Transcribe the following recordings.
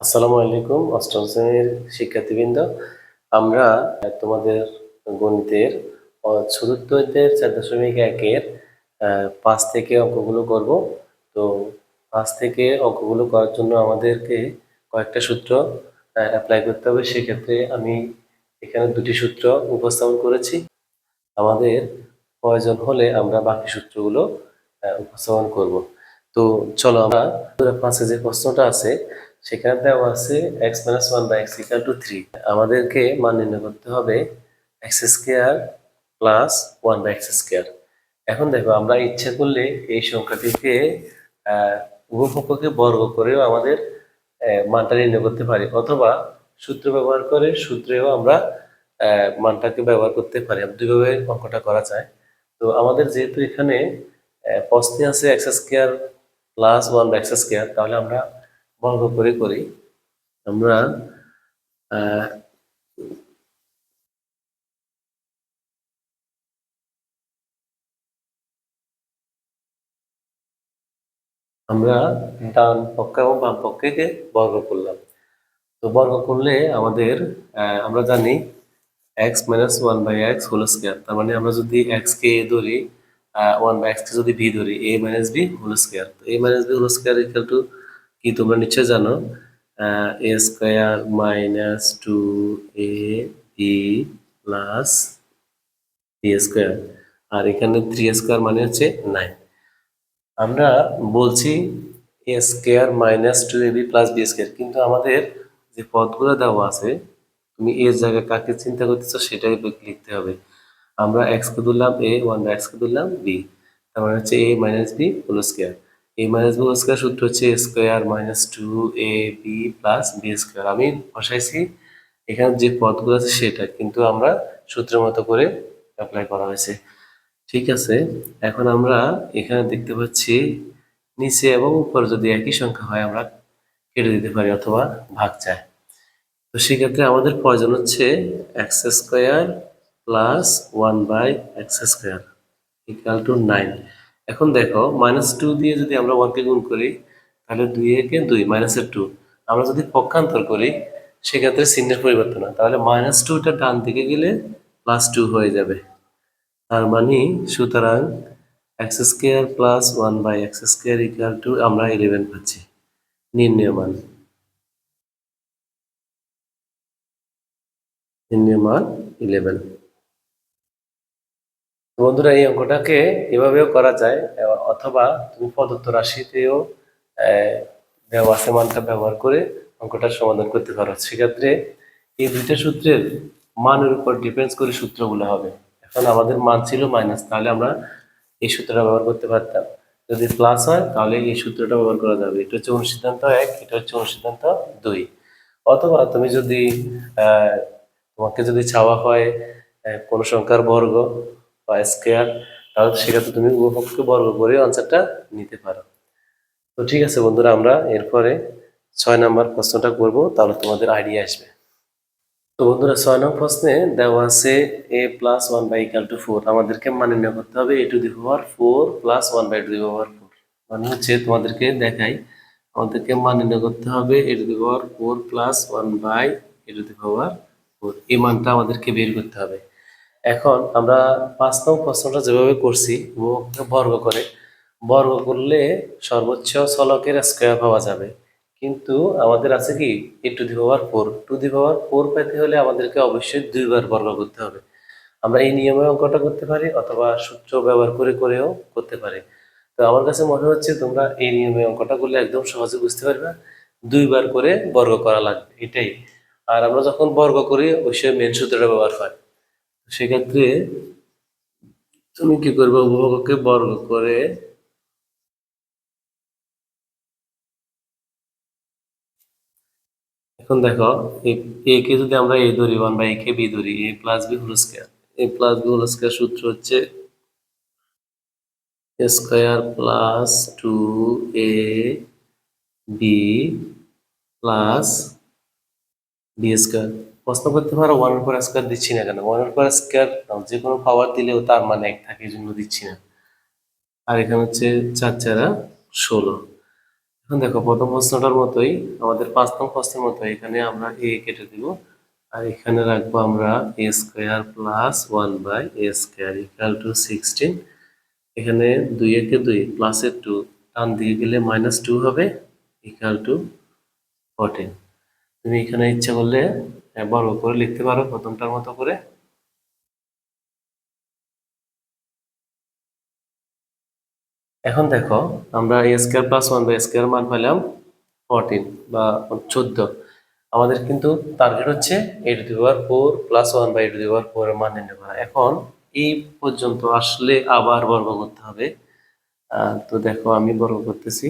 আসসালামু আলাইকুম, অষ্টম শ্রেণির শিক্ষার্থীবৃন্দ। আমরা তোমাদের গণিতের চতুর্থ অধ্যায়ের চার দশমিক একের পাঁচ থেকে অঙ্কগুলো করব। তো পাঁচ থেকে অঙ্কগুলো করার জন্য আমাদেরকে কয়েকটা সূত্র অ্যাপ্লাই করতে হবে। সেক্ষেত্রে আমি এখানে দুটি সূত্র উপস্থাপন করেছি। আমাদের প্রয়োজন হলে আমরা বাকি সূত্রগুলো উপস্থাপন করব। তো চলো আমরা পাঁচে যে প্রশ্নটা আছে সেখানে দেওয়া আছে x minus one by x equal to three আমাদেরকে মান নির্ণয় করতে হবে x square plus one by x square এখন দেখো আমরা ইচ্ছা করলে এই সংখ্যাটিকে আহ, উভয়পক্ষকে বর্গ করেও আমাদের মানটা নির্ণয় করতে পারি। অথবা সূত্র ব্যবহার করে সূত্রেও আমরা মানটাকে ব্যবহার করতে পারি। দুইভাবে অঙ্কটা করা যায়। তো আমাদের যেহেতু এখানে প্রশ্নে আছে x square plus one by x square তাহলে আমরা বর্গ করে করি, আমরা আমরা ডান পক্ষ এবং বাম পক্ষকে বর্গ করলাম। তো বর্গ করলে আমাদের আমরা জানি x minus one by x whole square তার মানে আমরা যদি এক্স কে এ ধরি ওয়ান বাই এক্স কে যদি ভি ধরি a minus b whole square তো a minus b whole square equal to কি তোমরা নিশ্চয় জানো? A square minus two a b plus b square. আর এখানে থ্রি স্কোয়ার মানে হচ্ছে নাইন। আমরা বলছি a square minus two a b plus b square. কিন্তু আমাদের যে পদগুলো দেওয়া আছে, তুমি এর জায়গায় কাকে চিন্তা করতেছো সেটাই লিখতে হবে। আমরা এক্স কে ধরলাম এ, ওয়ান এক্স কে ধরলাম বি। তার মানে হচ্ছে a minus b whole square. A minus b square সূত্র হচ্ছে a square minus two a b plus b square আমি বসাইছি। এখানে যে পদগুলো আছে সেটা কিন্তু আমরা সূত্রের মতো করে অ্যাপ্লাই করা হয়েছে। ঠিক আছে। এখন আমরা এখানে দেখতে পাচ্ছি, নিচে এবং উপরে যদি একই সংখ্যা হয় আমরা কেটে দিতে পারি অথবা ভাগ চাই। তো সেক্ষেত্রে আমাদের প্রয়োজন হচ্ছে x square plus one by x square equal to nine এখন দেখো মাইনাস টু দিয়ে যদি আমরা ওয়ানকে গুণ করি, তাহলে দুই একে দুই মাইনাসের টু আমরা যদি পক্ষান্তর করি, সেক্ষেত্রে চিহ্নের পরিবর্তন হয়। তাহলে মাইনাস টুটা ডান দিকে গেলে প্লাস টু হয়ে যাবে। তার মানে সুতরাং x square plus one by x square equal to আমরা ইলেভেন পাচ্ছি। নির্ণয় মান। নির্ণয় মান ইলেভেন বন্ধুরা, এই অঙ্কটাকে এভাবেও করা যায়, অথবা তুমি প্রদত্ত রাশিতেও দেওয়া মানটা ব্যবহার করে অঙ্কটার সমাধান করতে পারো। সেক্ষেত্রে এই দুইটা সূত্রের মানের উপর ডিপেন্ডস করে সূত্রগুলো হবে। এখন আমাদের মান ছিল মাইনাস তাহলে আমরা এই সূত্রটা ব্যবহার করতে পারতাম। যদি প্লাস হয়, তাহলে এই সূত্রটা ব্যবহার করা যাবে। এটা হচ্ছে অনুসিদ্ধান্ত এক, এটা হচ্ছে অনুসিদ্ধান্ত দুই। অথবা তুমি যদি তোমাকে যদি চাওয়া হয় কোনো সংখ্যার বর্গ বা স্কোয়ার তাহলে সেক্ষেত্রে তুমি উভয়পক্ষকে বর্গ করে আনসারটা নিতে পারো। তো ঠিক আছে বন্ধুরা, আমরা এরপরে ছয় নাম্বার প্রশ্নটা করব, তাহলে তোমাদের আইডিয়া আসবে। তো বন্ধুরা, ছয় নম্বর প্রশ্নে দেওয়া আছে a plus one by equal to four আমাদেরকে মানে নির্ণয় করতে হবে a to the power four plus one by to the power four মানে হচ্ছে তোমাদেরকে দেখাই, আমাদেরকে মান নির্ণয় করতে হবে a to the power four plus one by a to the power four এই মানটা আমাদেরকে বের করতে হবে। এখন আমরা পাঁচ নম্বর প্রশ্নটা যেভাবে করছি বর্গ করে, বর্গ করলে সর্বোচ্চ চলকের স্কোয়ার পাওয়া যাবে। কিন্তু আমাদের আছে কি a to the power four to the power four পেতে হলে আমাদেরকে অবশ্যই দুইবার বর্গ করতে হবে। আমরা এই নিয়মে অঙ্কটা করতে পারি, অথবা সূত্র ব্যবহার করে করেও করতে পারি। তো আমার কাছে মনে হচ্ছে তোমরা এই নিয়মে অঙ্কটা করলে একদম সহজে বুঝতে পারবে। দুইবার করে বর্গ করা লাগবে, এটাই। আর আমরা যখন বর্গ করি, অবশ্যই মেন সূত্রটা ব্যবহার হয়। সেক্ষেত্রে তুমি কি করবে? উপভোগকে বর্গ করে এখন দেখো, এ কে যদি আমরা এ ধরি ওয়ান বাই এ কে বি ধরি a plus b whole square a plus b whole square সূত্র হচ্ছে square plus two a b plus b square প্রশ্ন করতে পারো ওয়ানের পর স্কোয়ার দিচ্ছি না কেন? ওয়ানের পর স্কোয়ার যে কোনো পাওয়ার দিলেও তার মানে এক থাকে জন্য দিচ্ছি না। আর এখানে হচ্ছে চার চারা ষোলো। এখন দেখো, প্রথম প্রশ্নটার মতোই, আমাদের পাঁচ প্রশ্নের মতো এখানে আমরা এ কেটে দিব। আর এখানে রাখব আমরা a square plus one by a square equal to sixteen এখানে দুই একে দুই প্লাসের টু টান দিয়ে গেলে মাইনাস টু হবে ইকাল টু ফোরটিন তুমি এখানে ইচ্ছা করলে বর্গ করে লিখতে পারো প্রথমটার মতো করে। এখন দেখো, আমরা এ স্কোয়ার প্লাস ওয়ান বা স্কোয়ার মান পেলাম ফোরটিন বা চোদ্দ। আমাদের কিন্তু টার্গেট হচ্ছে a to the power four plus one by to the power four মান নির্ণয় করা। এখন এই পর্যন্ত আসলে আবার বর্গ করতে হবে। তো দেখো আমি বর্গ করতেছি।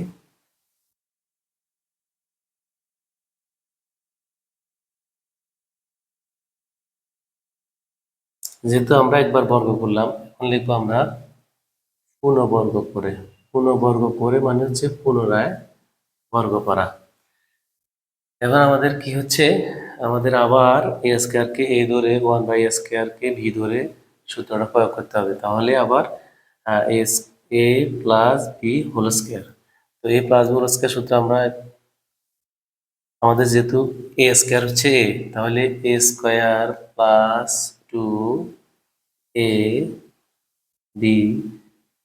যেহেতু আমরা একবার বর্গ করলাম লিখব আমরা পুনঃবর্গ করে। পুনঃবর্গ করে মানে হচ্ছে পুনরায় বর্গ করা এখন আমাদের কি হচ্ছে? আমাদের আবার এ স্কোয়ার কে এ ধরে ওয়ান বাই স্কোয়ার কে ভি ধরে সূত্রটা প্রয়োগ করতে হবে। তাহলে আবার S a plus b whole square তো a plus b whole square সূত্র আমরা আমাদের যেহেতু এ স্কোয়ার হচ্ছে এ তাহলে a square plus two a b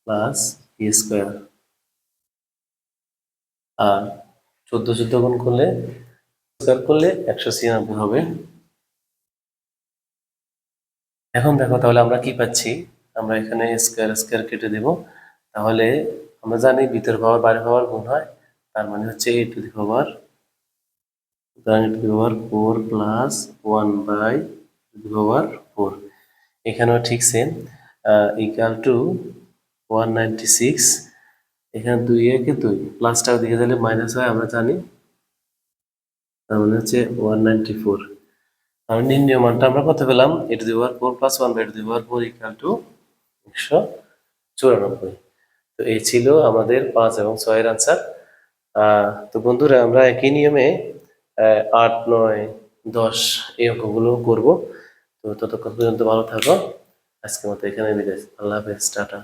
plus b square আর চোদ্দ চোদ্দ গুণ করলে স্কোয়ার করলে একশো ছিয়ানব্বই হবে। এখন দেখো, তাহলে আমরা কি পাচ্ছি? আমরা এখানে স্কোয়ার স্কোয়ার কেটে দেব। তাহলে আমরা জানি ভিতর পাওয়ার, বাইরে পাওয়ার গুণ হয়। তার মানে হচ্ছে এ টু দি পাওয়ার সুতরাং a to the power four plus one by to the power four এখানেও ঠিক same equal to one ninety six এখানে দুই একে দুই? প্লাসটা দিকে গেলে মাইনাস হয়, আমরা জানি। তার মানে হচ্ছে ওয়ান নাইনটি ফোর আর নির্ণয় মানটা আমরা কত পেলাম? A to the power four plus one by to the power four equal to একশো চুরানব্বই। তো এই ছিল আমাদের পাঁচ এবং ছয়ের আনসার তো বন্ধুরা, আমরা একই নিয়মে আট, নয়, দশ, এই অঙ্কগুলো করব। তো ততক্ষণ পর্যন্ত ভালো থাকো। আজকের মতো এখানে বিদায়। আল্লাহ হাফেজ টাটা।